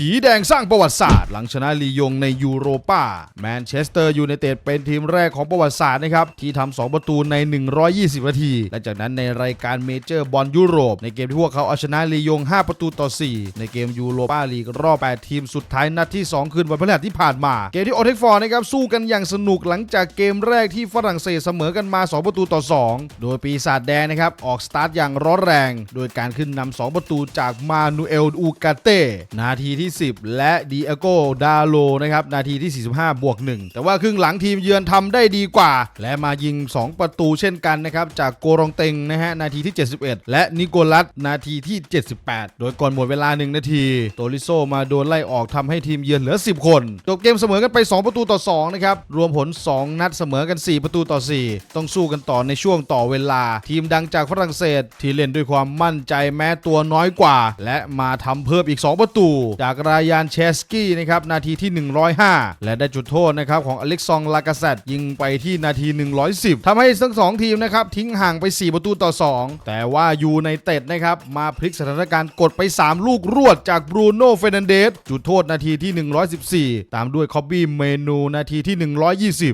ผีแดงสร้างประวัติศาสตร์ หลังชนะลียงในยูโรปาแมนเชสเตอร์ยูไนเต็ดเป็นทีมแรกของประวัติศาสตร์นะครับ ที่ทำ2ประตูใน 120 นาที และจากนั้นในรายการเมเจอร์บอลยุโรป ในเกมที่พวกเขาเอาชนะลียง 5 ประตูต่อ 4 ในเกมยูโรปาลีกรอบ 8 ทีมสุดท้ายนัดที่ 2 คืนวันพฤหัสที่ผ่านมา เกมที่โอเทคฟอร์นะครับสู้กันอย่างสนุกหลังจากเกมแรกที่ฝรั่งเศสเสมอกันมา 2 ประตูต่อ 2 โดยปีศาจแดงนะครับออกสตาร์ทอย่างร้อนแรง โดยการขึ้นนำ2ประตูจากมานูเอลอูกาเต้นาทีที่10และดีเอโกดาโลนะครับนาทีที่ 45 บวก 1 แต่ว่าครึ่งหลังทีมเยือนทำได้ดีกว่า และมายิง 2 ประตูเช่นกันนะครับ จากโกรองเต็งนะฮะนาทีที่ 71 และนิโกลัสนาทีที่ 78 โดยก่อนหมดเวลา 1 นาที โตริโซมาโดนไล่ออกทำให้ทีมเยือนเหลือ 10 คนจบเกมเสมอกันไป 2 ประตูต่อ 2 นะครับ รวมผล 2 นัดเสมอกัน 4 ประตูต่อ 4 ต้องสู้กันต่อในช่วงต่อเวลา ทีมดังจากฝรั่งเศสที่เล่นด้วยความมั่นใจแม้ตัวน้อยกว่า และมาทำเพิ่มอีก 2 ประตู จากรายานเชสกี้นะครับนาทีที่ 105 และได้จุดโทษนะครับของอเล็กซองลากาเซตยิงไปที่นาที 110ทำให้ทั้งสองทีมนะครับทิ้งห่างไป 4 ประตูต่อ 2 แต่ว่ายูในเต็ดนะครับมาพลิกสถานการณ์กดไป 3 ลูกรวดจากบรูโน่เฟรนันเดสจุดโทษนาทีที่ 114 ตามด้วยคอบบี้เมนูนาทีที่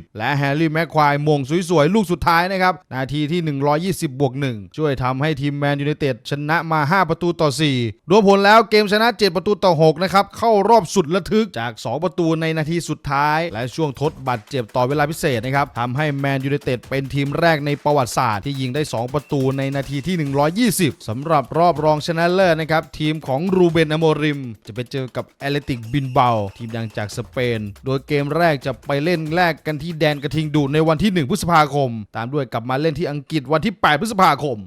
120 และแฮร์รี่แม็กควายมงสวยๆ ลูกสุดท้ายนะครับนาทีที่ 120 บวก 1 ช่วยทำให้ทีมแมนยูไนเต็ดชนะมา 5 ประตูต่อ 4 รวมผลแล้วเกมชนะ 7 ประตูต่อ 6 นะครับเข้ารอบสุดระทึกจาก 2 ประตูในนาทีสุดท้าย และช่วงทดบัตรเจ็บต่อเวลาพิเศษนะครับทำให้แมนยูไนเต็ดเป็นทีมแรกในประวัติศาสตร์ที่ยิงได้ 2 ประตูในนาทีที่ 120สำหรับรอบรองชนะเลิศนะครับทีมของรูเบนอโมริม จะไปเจอกับแอตเลติกบินเบาทีมดังจากสเปน โดยเกมแรกจะไปเล่นแรกกันที่แดนกระทิงดูดในวันที่ 1 พฤษภาคม ตามด้วยกลับมาเล่นที่อังกฤษวันที่ 8 พฤษภาคม